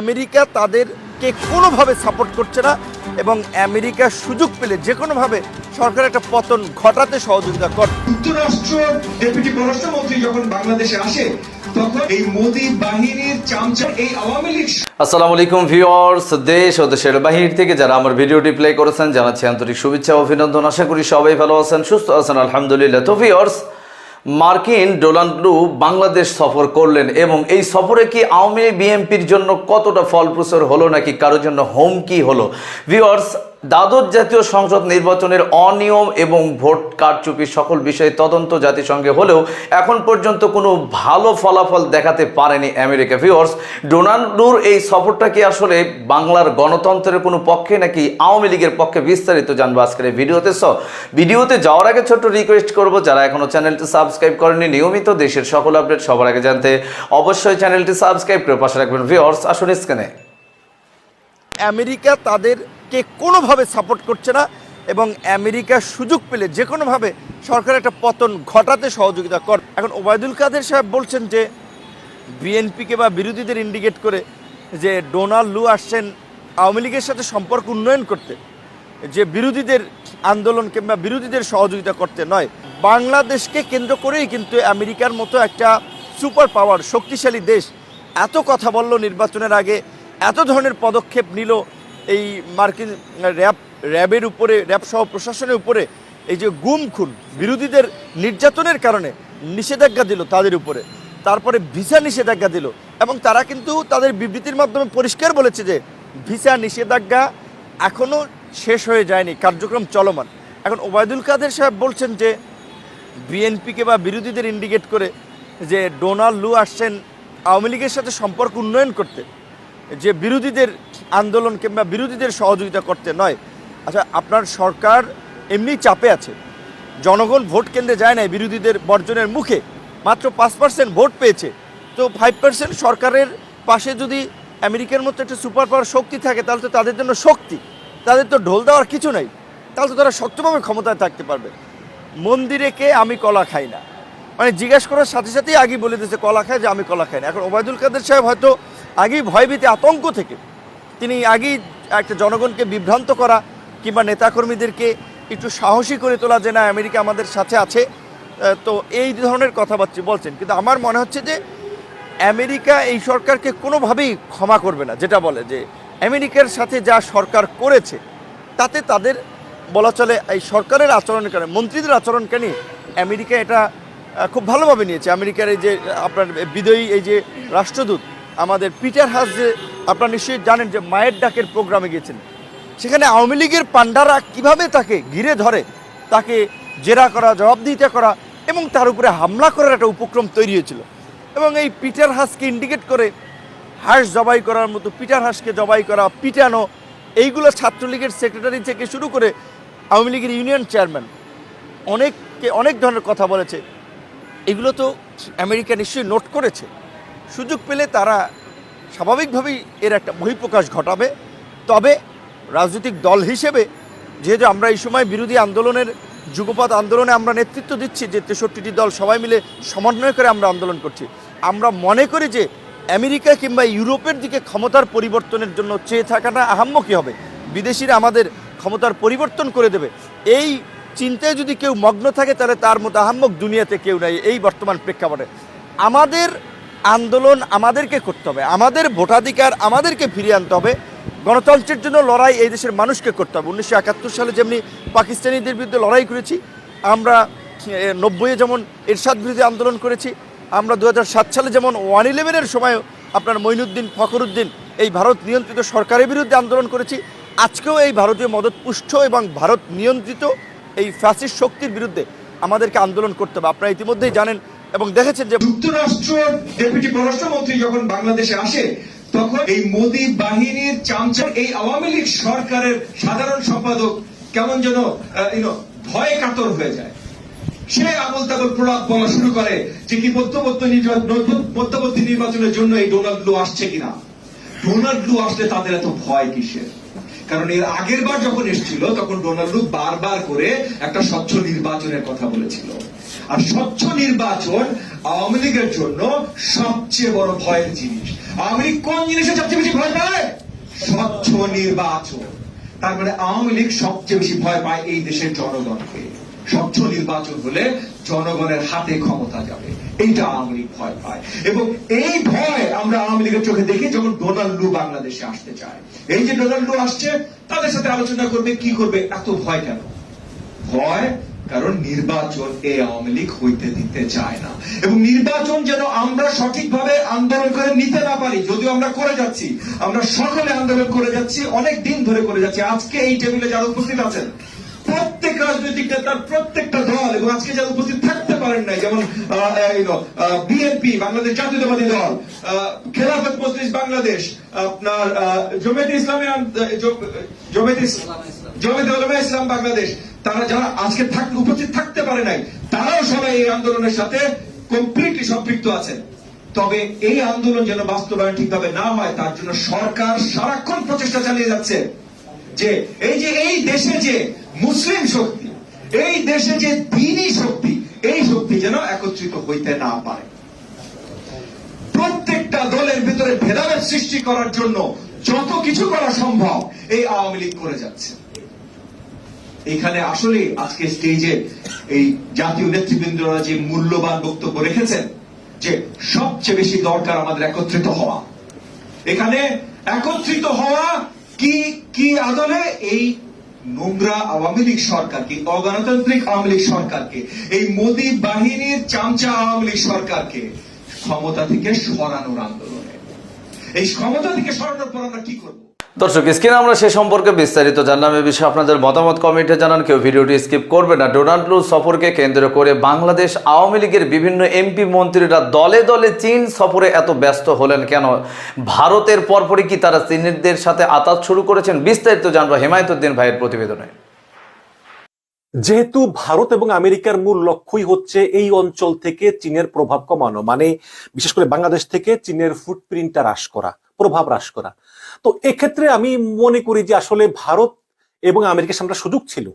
America তাদেরকে কোনোভাবে support করছে না এবং আমেরিকা সুযোগ পেলে যে কোনোভাবে সরকার একটা পতন ঘটাতে সহযোগিতা করে যুক্তরাষ্ট্র ডেপুটি পররাষ্ট্রমন্ত্রী যখন বাংলাদেশে আসে তখন এই মোদী বাহিনীর চামচা এই আওয়ামী লীগ আসসালামু আলাইকুম ভিউয়ার্স দেশ ও দেশের বাহির থেকে যারা আমার ভিডিওটি প্লে করেছেন জানাচ্ছি আন্তরিক শুভেচ্ছা অভিনন্দন। আশা করি সবাই ভালো আছেন সুস্থ আছেন আলহামদুলিল্লাহ। তো ভিউয়ার্স মার্কিন ডোনাল্ড ট্রু বাংলাদেশ সফর করলেন এবং এই সফরে কি আওয়ামী বিএনপির জন্য কতটা ফলপ্রসর হলো নাকি কারোর জন্য হুমকি হলো? ভিউয়ার্স দ্বাদশ জাতীয় সংসদ নির্বাচনের অনিয়ম এবং ভোট কারচুপি সকল বিষয়ে তদন্ত জাতিসংঘে হলেও এখন পর্যন্ত কোনো ভালো ফলাফল দেখাতে পারেনি আমেরিকা ভিউয়ার্স। ডোনাল্ডুর এই সফরটা কি আসলে বাংলার গণতন্ত্রের কোনো পক্ষে নাকি আওয়ামী লীগের পক্ষে বিস্তারিত জানব আজকের ভিডিওতে? সো ভিডিওতে যাওয়ার আগে ছোট্ট রিকোয়েস্ট করব, যারা এখনও চ্যানেলটি সাবস্ক্রাইব করেনি নিয়মিত দেশের সকল আপডেট সবার আগে জানতে অবশ্যই চ্যানেলটি সাবস্ক্রাইব করে পাশে রাখবেন ভিউয়ার্স। আসুন স্ক্রিনে আমেরিকা তাদেরকে কোনোভাবে সাপোর্ট করছে না এবং আমেরিকা সুযোগ পেলে যে কোনোভাবে সরকার একটা পতন ঘটাতে সহযোগিতা কর। এখন ওবায়দুল কাদের সাহেব বলছেন যে, বিএনপিকে বা বিরোধীদের ইন্ডিকেট করে যে ডোনাল্ড লু আসছেন আওয়ামী লীগের সাথে সম্পর্ক উন্নয়ন করতে, যে বিরোধীদের আন্দোলন কিংবা বিরোধীদের সহযোগিতা করতে নয়। বাংলাদেশকে কেন্দ্র করেই কিন্তু আমেরিকার মতো একটা সুপার পাওয়ার শক্তিশালী দেশ এত কথা বলল নির্বাচনের আগে, এত ধরনের পদক্ষেপ নিল এই মার্কিন র্যাব, র্যাবের উপরে, র্যাব সহ প্রশাসনের উপরে এই যে গুম, খুন, বিরোধীদের নির্যাতনের কারণে নিষেধাজ্ঞা দিল তাদের উপরে। তারপরে ভিসা নিষেধাজ্ঞা দিল এবং তারা কিন্তু তাদের বিবৃতির মাধ্যমে পরিষ্কার বলেছে যে ভিসা নিষেধাজ্ঞা এখনও শেষ হয়ে যায়নি, কার্যক্রম চলমান। এখন ওবায়দুল কাদের সাহেব বলছেন যে বিএনপিকে বা বিরোধীদের ইন্ডিকেট করে যে ডোনাল্ড লু আসছেন আওয়ামী লীগের সাথে সম্পর্ক উন্নয়ন করতে। যে বিরোধীদের আন্দোলন কিংবা বিরোধীদের সহযোগিতা করতে নয়। আচ্ছা আপনার সরকার এমনি চাপে আছে। জনগণ ভোট কেন্দ্রে যায় না বিরোধীদের বর্জনের মুখে। মাত্র পাঁচ পার্সেন্ট ভোট পেয়েছে। তো ফাইভ পার্সেন্ট সরকারের পাশে যদি আমেরিকার মতো একটা সুপার পাওয়ার শক্তি থাকে, তাহলে তো তাদের জন্য শক্তি। তাদের তো ঢোল দেওয়ার কিছু নাই। তাহলে তো তারা শক্তভাবে ক্ষমতায় থাকতে পারবে। মন্দিরে কে আমি কলা খাই না? মানে জিজ্ঞেস করার সাথে সাথেই আগে বলে দিয়েছে, কলা খায় যে আমি কলা খাই না। এখন ওবায়দুল কাদের সাহেব হয়তো আগেই ভয়ভীতি, আতঙ্ক থেকে তিনি আগেই একটা জনগণকে বিভ্রান্ত করা কিংবা নেতাকর্মীদেরকে একটু সাহসী করে তোলা যে না, আমেরিকা আমাদের সাথে আছে। তো এই ধরনের কথাবার্তা বলছেন। কিন্তু আমার মনে হচ্ছে যে আমেরিকা এই সরকারকে কোনোভাবেই ক্ষমা করবে না, যেটা বলে যে আমেরিকার সাথে যা সরকার করেছে, তাতে তাদের বলা চলে এই সরকারের আচরণের কারণে মন্ত্রীদের আচরণকে নিয়ে আমেরিকা এটা খুব ভালোভাবে নিয়েছে। আমেরিকার এই যে আপনার বিদয়ী, এই যে রাষ্ট্রদূত আমাদের পিটার হাস যে আপনারা নিশ্চয়ই জানেন যে মায়ের ডাকের প্রোগ্রামে গিয়েছেন। সেখানে আওয়ামী লীগের পান্ডারা কীভাবে তাকে ঘিরে ধরে, তাকে জেরা করা, জবাবদিহিতা করা এবং তার উপরে হামলা করার একটা উপক্রম তৈরি হয়েছিল। এবং এই পিটার হাসকে ইন্ডিকেট করে হাঁস জবাই করার মতো, পিটার হাঁসকে জবাই করা, পিটানো, এইগুলো ছাত্রলীগের সেক্রেটারি থেকে শুরু করে আওয়ামী লীগের ইউনিয়ন চেয়ারম্যান অনেককে অনেক ধরনের কথা বলেছে। এগুলো তো আমেরিকা নিশ্চয়ই নোট করেছে। সুযোগ পেলে তারা স্বাভাবিকভাবেই এর একটা বহিঃপ্রকাশ ঘটাবে। তবে রাজনৈতিক দল হিসেবে যেহেতু আমরা এই সময় বিরোধী আন্দোলনের, যুগপৎ আন্দোলনে আমরা নেতৃত্ব দিচ্ছি, যে তেষট্টিটি দল সবাই মিলে সমন্বয় করে আমরা আন্দোলন করছি, আমরা মনে করি যে আমেরিকা কিংবা ইউরোপের দিকে ক্ষমতার পরিবর্তনের জন্য চেয়ে থাকাটা আহাম্মকি হবে? বিদেশিরা আমাদের ক্ষমতার পরিবর্তন করে দেবে। এই চিন্তায় যদি কেউ মগ্ন থাকে, তাহলে তার মতো আহাম্মক দুনিয়াতে কেউ নাই, এই বর্তমান প্রেক্ষাপটে। আমাদের আন্দোলন আমাদেরকে করতে হবে। আমাদের ভোটাধিকার আমাদেরকে ফিরিয়ে আনতে হবে। গণতন্ত্রের জন্য লড়াই এই দেশের মানুষকে করতে হবে। উনিশশো একাত্তর সালে যেমনি পাকিস্তানিদের বিরুদ্ধে লড়াই করেছি, আমরা নব্বইয়ে যেমন এরশাদ বিরোধী আন্দোলন করেছি, আমরা দু হাজার সাত সালে যেমন ওয়ান ইলেভেনের সময় আপনার মঈনুদ্দিন ফখরুদ্দিন এই ভারত নিয়ন্ত্রিত সরকারের বিরুদ্ধে আন্দোলন করেছি। আজকেও এই ভারতীয় মদতপুষ্ট এবং ভারত নিয়ন্ত্রিত এই ফ্যাসিস্ট শক্তির বিরুদ্ধে আমাদেরকে আন্দোলন করতে হবে। আপনারা ইতিমধ্যেই জানেন এবং দেখেছেন যে যুক্তরাষ্ট্র ডেপুটি পররাষ্ট্রমন্ত্রী যখন বাংলাদেশে আসে, তখন এই মোদী বাহিনীর চামচা এই আওয়ামী লীগ সরকারের সাধারণ সম্পাদক কেমন যেন ভয় কাতর হয়ে যায়। সে আবল তাবল প্রলাপ বলা শুরু করে যে কি মধ্যবর্তী নির্বাচনের জন্য এই ডোনাল্ড লু আসছে কিনা। ডোনাল্ড লু আসলে তাদের এত ভয় কিসের? কারণ এর আগের বার যখন এসেছিল, তখন ডোনাল্ড বারবার করে একটা স্বচ্ছ নির্বাচনের কথা বলেছিল। আর স্বচ্ছ নির্বাচন আওয়ামী লীগের জন্য সবচেয়ে বড় ভয়ের জিনিস। আওয়ামী লীগ কোন জিনিসে সবচেয়ে বেশি ভয় পায়? স্বচ্ছ নির্বাচন। তার মানে আওয়ামী লীগ সবচেয়ে বেশি ভয় পায় এই দেশের জনগণকে। স্বচ্ছ নির্বাচন হলে জনগণের হাতে ক্ষমতা যাবে। এইটা আওয়ামী লীগ ভয় পায়। এবং এই ভয় আমরা আওয়ামী লীগের চোখে দেখি যখন ডোনাল্ড লু বাংলাদেশে আসতে চায়। এই যে ডোনাল্ড লু আসছে, তাদের সাথে আলোচনা করবে, কি করবে? এত ভয় কেন? ভয় কারণ নির্বাচন এই আওয়ামী লীগ হইতে দিতে চায় না। এবং নির্বাচন যেন আমরা সঠিকভাবে আন্দোলন করে নিতে না পারি, যদিও আমরা করে যাচ্ছি, আমরা সকলে আন্দোলন করে যাচ্ছি, অনেক দিন ধরে করে যাচ্ছি। আজকে এই টেবিলে যারা উপস্থিত আছেন প্রত্যেক রাজনৈতিক নেতার প্রত্যেকটা দল এবং আজকে যারা উপস্থিত থাকতে পারেন নাই, যেমন বিএনপি বাংলাদেশ জাতীয়তাবাদী দল খেলাফত মজলিস বাংলাদেশ, আপনার জমিয়তে ইসলামী জমিয়তে জমিয়তে উলামা ইসলাম বাংলাদেশ, তারা যারা আজকে উপস্থিত থাকতে পারে নাই, তারাও সবাই এই আন্দোলনের সাথে কমপ্লিটলি সম্পৃক্ত আছেন। তবে এই আন্দোলন যেন বাস্তবায়ন ঠিকভাবে না হয়, তার জন্য সরকার সারাক্ষণ প্রচেষ্টা চালিয়ে যাচ্ছে। যে, এই যে, এই দেশে যে মুসলিম শক্তি, এই দেশে যে দিনই শক্তি, এই শক্তি যেন একত্রিত হইতে না পারে। প্রত্যেকটা দলের ভিতরে ভেদাভেদ সৃষ্টি করার জন্য যত কিছু করা সম্ভব এই আওয়ামী লীগ করে যাচ্ছে। এখানে আসলে আজকে স্টেজে এই জাতীয় নেতৃবৃন্দরা যে মূল্যবান বক্তব্য রেখেছেন, যে সবচেয়ে বেশি দরকার আমাদের একত্রিত হওয়া। এখানে একত্রিত হওয়া কি কি আদলে এই নোংরা আওয়ামী লীগ সরকারকে, অগণতান্ত্রিক আওয়ামী লীগ সরকারকে, এই মোদি বাহিনীর চামচা আওয়ামী লীগ সরকারকে ক্ষমতা থেকে সরানোর আন্দোলনে। এই ক্ষমতা থেকে সরানোর পর আমরা কি করব? দর্শক, স্ক্রিনে আমরা সে সম্পর্কে বিস্তারিত জানলাম। এ বিষয়ে আপনাদের মতামত কমেন্টে জানান। কেউ ভিডিওটি স্কিপ করবে না। ডোনাল্ড লু সফরকে কেন্দ্র করে বাংলাদেশ আওয়ামী লীগের বিভিন্ন এমপি মন্ত্রীরা দলে দলে চীন সফরে এত ব্যস্ত হলেন কেন? ভারতের পরপরই কি তারা চীনের সাথে আতাত শুরু করেছেন? বিস্তারিত জানব হেমায়তুদ্দিন ভাইয়ের প্রতিবেদনে। যেহেতু ভারত এবং আমেরিকার মূল লক্ষ্যই হচ্ছে এই অঞ্চল থেকে চীনের প্রভাব কমানো মানে বিশেষ করে বাংলাদেশ থেকে চীনের ফুটপ্রিন্টটা হ্রাস করা। প্রভাব হ্রাস করা। তো এক্ষেত্রে আমি মনে করি যে আসলে ভারত এবং আমেরিকার সামনে সুযোগ ছিল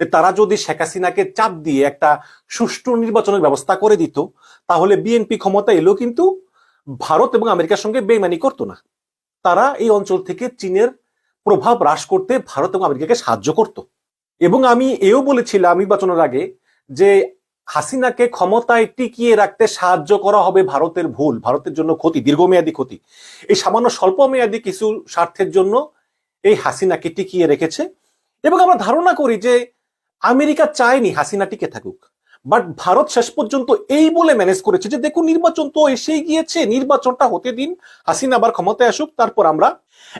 তারা যদি শেখ হাসিনাকে চাপ দিয়ে একটা সুষ্ঠু নির্বাচনের ব্যবস্থা করে দিত, তাহলে বিএনপি ক্ষমতা এলেও কিন্তু ভারত এবং আমেরিকার সঙ্গে বেইমানি করতো না। তারা এই অঞ্চল থেকে চীনের প্রভাব হ্রাস করতে ভারত এবং আমেরিকাকে সাহায্য করতো। এবং আমি এও বলেছিলাম নির্বাচনের আগে যে হাসিনাকে ক্ষমতায় টিকিয়ে রাখতে সাহায্য করা হবে ভারতের ভুল, ভারতের জন্য ক্ষতি, দীর্ঘমেয়াদী ক্ষতি। এই সামান্য স্বল্প মেয়াদী কিছু স্বার্থের জন্য এই হাসিনাকে টিকিয়ে রেখেছে। এবং আমরা ধারণা করি যে আমেরিকা চায়নি হাসিনা টিকে থাকুক। বাট ভারত শেষ পর্যন্ত এই বলে ম্যানেজ করেছে যে, দেখুন, নির্বাচন তো এসেই গিয়েছে, নির্বাচনটা হতে দিন, হাসিনা আবার ক্ষমতায় আসুক, তারপর আমরা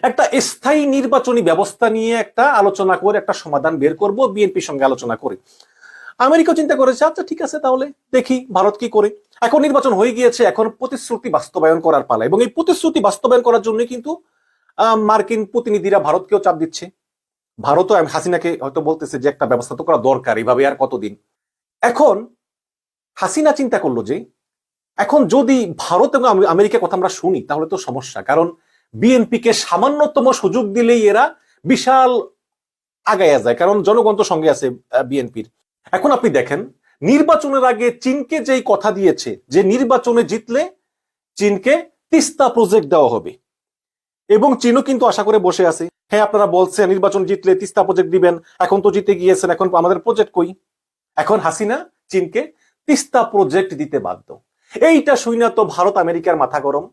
একটা স্থায়ী নির্বাচনী ব্যবস্থা নিয়ে একটা আলোচনা করে, একটা সমাধান বের করব, বিএনপির সঙ্গে আলোচনা করে। আমেরিকা চিন্তা করেছে আচ্ছা ঠিক আছে, তাহলে দেখি ভারত কি করে। এখন নির্বাচন হয়ে গিয়েছে, এখন প্রতিশ্রুতি বাস্তবায়ন করার পালা। এবং এই প্রতিশ্রুতি বাস্তবায়ন করার জন্য কিন্তু মার্কিন প্রতিনিধিরা ভারতকেও চাপ দিচ্ছে। ভারতও হাসিনাকে হয়তো বলতেছে যে, একটা ব্যবস্থা তো করা দরকার এইভাবে আর কতদিন? এখন হাসিনা চিন্তা করল যে, এখন যদি ভারত এবং আম- আমেরিকার কথা আমরা শুনি, তাহলে তো সমস্যা। কারণ বিএনপিকে সামান্যতম সুযোগ দিলেই এরা বিশাল আগায়া যায়। কারণ জনগণ তো সঙ্গে আছে বিএনপির। এখন আপনি দেখেন, নির্বাচনের আগে চীনকে যেই কথা দিয়েছে, যে নির্বাচনে জিতলে চীনকে তিস্তা প্রজেক্ট দেওয়া হবে। এবং চীনও কিন্তু আশা করে বসে আছে হ্যাঁ আপনারা বলছেন নির্বাচন জিতলে তিস্তা প্রজেক্ট দিবেন, এখন তো জিতে গিয়েছেন, এখন আমাদের প্রজেক্ট কই? এখন হাসিনা চীনকে তিস্তা প্রজেক্ট দিতে বাধ্য। এইটা শুই তো ভারত আমেরিকার মাথা গরম।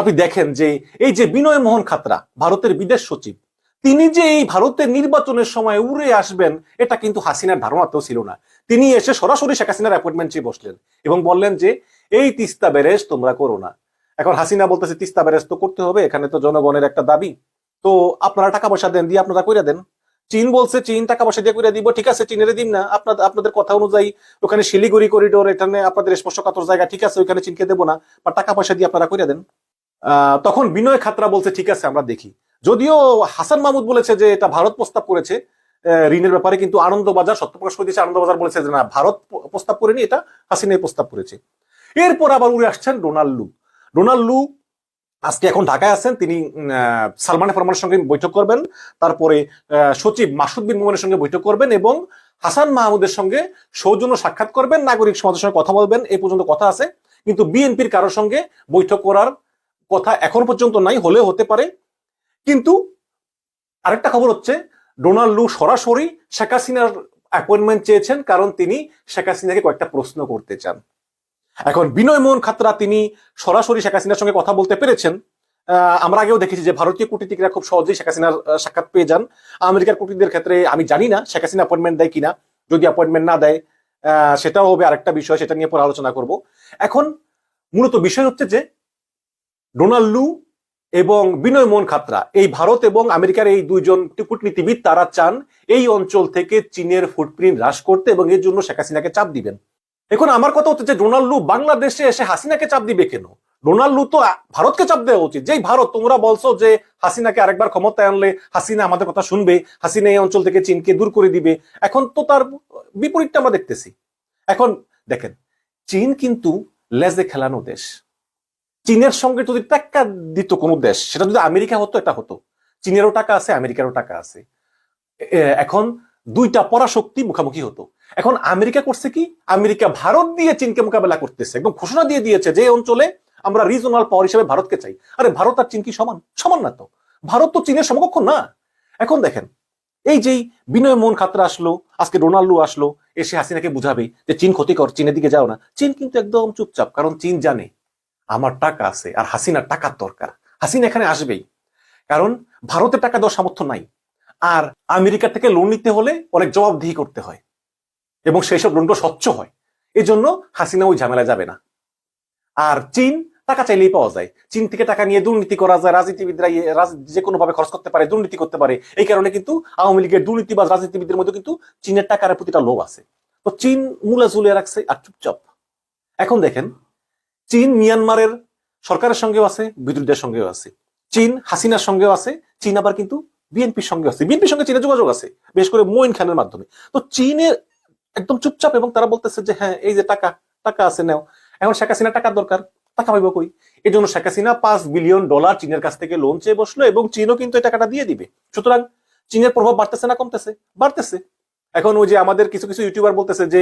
আপনি দেখেন যে এই যে বিনয় মোহন খাতরা, ভারতের বিদেশ সচিব তিনি যে এই ভারতের নির্বাচনের সময় উড়ে আসবেন, এটা কিন্তু হাসিনার ধারণাতেও ছিল না। তিনি এসে সরাসরি শেখ হাসিনার অ্যাপয়েন্টমেন্ট চেয়ে বসলেন এবং বললেন যে, এই তিস্তা ব্যারেজ তোমরা করো না। এখন হাসিনা বলতেছে, তিস্তা ব্যারেজ তো করতে হবে, এখানে তো জনগণের একটা দাবি। তো আপনারা টাকা পয়সা দেন, দিয়ে আপনারা কইরা দেন। চীন বলছে, চীন টাকা পয়সা দিয়ে করে দিব, ঠিক আছে, চীনের দিন না। আপনাদের আপনাদের কথা অনুযায়ী ওখানে শিলিগুড়ি করিডোর এখানে আপনাদের স্পর্শকাতর জায়গা ঠিক আছে, ওইখানে চীনকে দেবো না বা টাকা পয়সা দিয়ে আপনারা করে দেন। তখন বিনয় খাতরা বলছে, ঠিক আছে, আমরা দেখি। যদিও হাসান মাহমুদ বলেছে যে এটা ভারত প্রস্তাব করেছে ঋণের ব্যাপারে, কিন্তু আনন্দবাজার, সত্য প্রকাশ করে দিয়েছে আনন্দবাজার বলেছে যে না, ভারত প্রস্তাব করেনি, এটা হাসিনাই প্রস্তাব করেছে। এরপর আবার উড়ে আসছেন ডোনাল্ড লু। ডোনাল্ড লু আজকে এখন ঢাকায় আছেন, তিনি সালমান ফরমানের সঙ্গে বৈঠক করবেন, তারপরে সচিব মাসুদ বিন মোমেনের সঙ্গে বৈঠক করবেন এবং হাসান মাহমুদের সঙ্গে সৌজন্য সাক্ষাৎ করবেন, নাগরিক সমাজের সঙ্গে কথা বলবেন এই পর্যন্ত কথা আছে, কিন্তু বিএনপির কারোর সঙ্গে বৈঠক করার কথা এখন পর্যন্ত নাই, হলেও হতে পারে। কিন্তু আরেকটা খবর হচ্ছে, ডোনাল্ড লু সরাসরি শেখ হাসিনার অ্যাপয়েন্টমেন্ট চেয়েছেন কারণ তিনি শেখ হাসিনাকে কয়েকটা প্রশ্ন করতে চান। এখন বিনয় মোহন খাতরা তিনি সরাসরি শেখ হাসিনার সঙ্গে কথা বলতে পেরেছেন। আমরা আগেও দেখেছি যে ভারতীয় কূটনীতিকরা খুব সহজেই শেখ হাসিনার সাক্ষাৎ পেয়ে যান। আমেরিকার কূটনীতিদের ক্ষেত্রে আমি জানি না শেখ হাসিনা অ্যাপয়েন্টমেন্ট দেয় কিনা। যদি অ্যাপয়েন্টমেন্ট না দেয় সেটাও হবে আরেকটা বিষয়, সেটা নিয়ে পরে আলোচনা করব। এখন মূলত বিষয় হচ্ছে যে, ডোনাল্ড লু এবং বিনয় মোহন খাতরা। এই ভারত এবং আমেরিকার এই দুইজন কূটনীতিবিদ, তারা চান এই অঞ্চল থেকে চীনের ফুটপ্রিন্ট হ্রাস করতে এবং এর জন্য শেখ হাসিনাকে চাপ দিবেন। এখন আমার কথা হচ্ছে যে ডোনাল্ড বাংলাদেশে এসে হাসিনাকে চাপ দিবে কেন? ডোনাল্ড তো ভারতকে চাপ দেওয়া উচিত। যেই ভারত, তোমরা বলছো যে হাসিনাকে আরেকবার ক্ষমতায় আনলে হাসিনা আমাদের কথা শুনবে, হাসিনা এই অঞ্চল থেকে চীনকে দূর করে দিবে। এখন তো তার বিপরীতটা আমরা দেখতেছি। এখন দেখেন, চীন কিন্তু লেজে খেলানো দেশ। চীনের সঙ্গে যদি টাকা দিত কোনো দেশ, সেটা যদি আমেরিকা হতো, এটা হতো। চীনেরও টাকা আছে, আমেরিকারও টাকা আছে। এখন দুইটা পরাশক্তি মুখামুখি হতো। এখন আমেরিকা করছে কি? আমেরিকা ভারত দিয়ে চীনকে মোকাবেলা করতেছে, একদম ঘোষণা দিয়ে দিয়েছে যে অঞ্চলে আমরা রিজনাল পাওয়ার হিসেবে ভারতকে চাই। আরে, ভারত আর চীন কি সমান? সমান না তো। ভারত তো চীনের সমকক্ষ না। এখন দেখেন, এই যেই বিনয় মোহন খাতরা আসলো, আজকে রোনাল্ডো আসলো এসে হাসিনাকে বুঝাবে যে, চীন ক্ষতিকর, চীনের দিকে যাও না। চীন কিন্তু একদম চুপচাপ, কারণ চীন জানে আমার টাকা আছে আর হাসিনার টাকার দরকার। হাসিনা এখানে আসবেই। কারণ ভারতের টাকা দেওয়ার সামর্থ্য নাই। আর আমেরিকা থেকে লোন নিতে হলে অনেক জবাবদিহি করতে হয়। এবং সেই সব লোনটা স্বচ্ছ হয়। এই জন্য হাসিনা ওই ঝামেলা যাবে না। আর চীন টাকা চাইলেই পাওয়া যায়। চীন থেকে টাকা নিয়ে দুর্নীতি করা যায়, রাজনীতিবিদরা ইয়ে- যে কোনো ভাবে খরচ করতে পারে, দুর্নীতি করতে পারে, এই কারণে কিন্তু আওয়ামী লীগের দুর্নীতি বা রাজনীতিবিদদের মধ্যে কিন্তু চীনের টাকার প্রতিটা লোভ আছে। তো চীন মূলা ঝুলিয়ে রাখছে আর চুপচাপ। এখন দেখেন চীন মিয়ানমারের সরকারের সঙ্গেও আছে, বিদ্রোহীদের সঙ্গেও আছে। চীন হাসিনার সঙ্গেও আছে, চীন আবার কিন্তু বিএনপির সঙ্গে আছে। বিএনপির সঙ্গে চীনের যোগাযোগ আছে, বিশেষ করে মোইন খানের মাধ্যমে। তো চীনের একদম চুপচাপ এবং তারা বলতেছে যে হ্যাঁ এই যে টাকা টাকা আছে, নেও। এখন শেখ হাসিনা টাকার দরকার, টাকা পাইব কই? এই জন্য শেখ হাসিনা পাঁচ বিলিয়ন ডলার চীনের কাছ থেকে লোন চেয়ে বসল এবং চীনও কিন্তু এই টাকাটা দিয়ে দিবে। সুতরাং চীনের প্রভাব বাড়তেছে না, কমতেছে, বাড়তেছে। এখন ওই যে আমাদের কিছু কিছু ইউটিউবার বলতেছে যে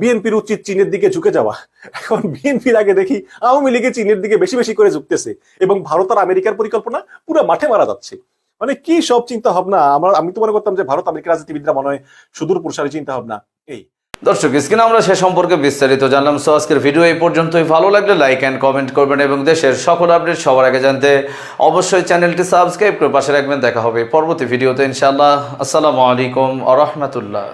বিএনপির উচিত চীনের দিকে ঝুঁকে যাওয়া। এখন বিএনপির আগে দেখি আওয়ামী লীগে চীনের দিকে বেশি বেশি করে ঝুঁকতেছে এবং ভারত আর আমেরিকার পরিকল্পনা পুরো মাঠে মারা যাচ্ছে। মানে কি সব চিন্তা ভাবনা আমার, আমি তো মনে করতাম যে ভারত আমেরিকা রাজনীতিবিদরা মনে হয় সুদূর প্রসারী চিন্তা ভাবনা এই। দর্শক, স্ক্রিনে আমরা সে সম্পর্কে বিস্তারিত জানলাম সো আজকের ভিডিও এই পর্যন্তই। ভালো লাগলে লাইক অ্যান্ড কমেন্ট করবেন এবং দেশের সকল আপডেট সবার আগে জানতে অবশ্যই চ্যানেলটি সাবস্ক্রাইব করে পাশে রাখবেন। দেখা হবে পরবর্তী ভিডিওতে ইনশাআল্লাহ। আসসালামু আলাইকুম আ রহমতুল্লাহ।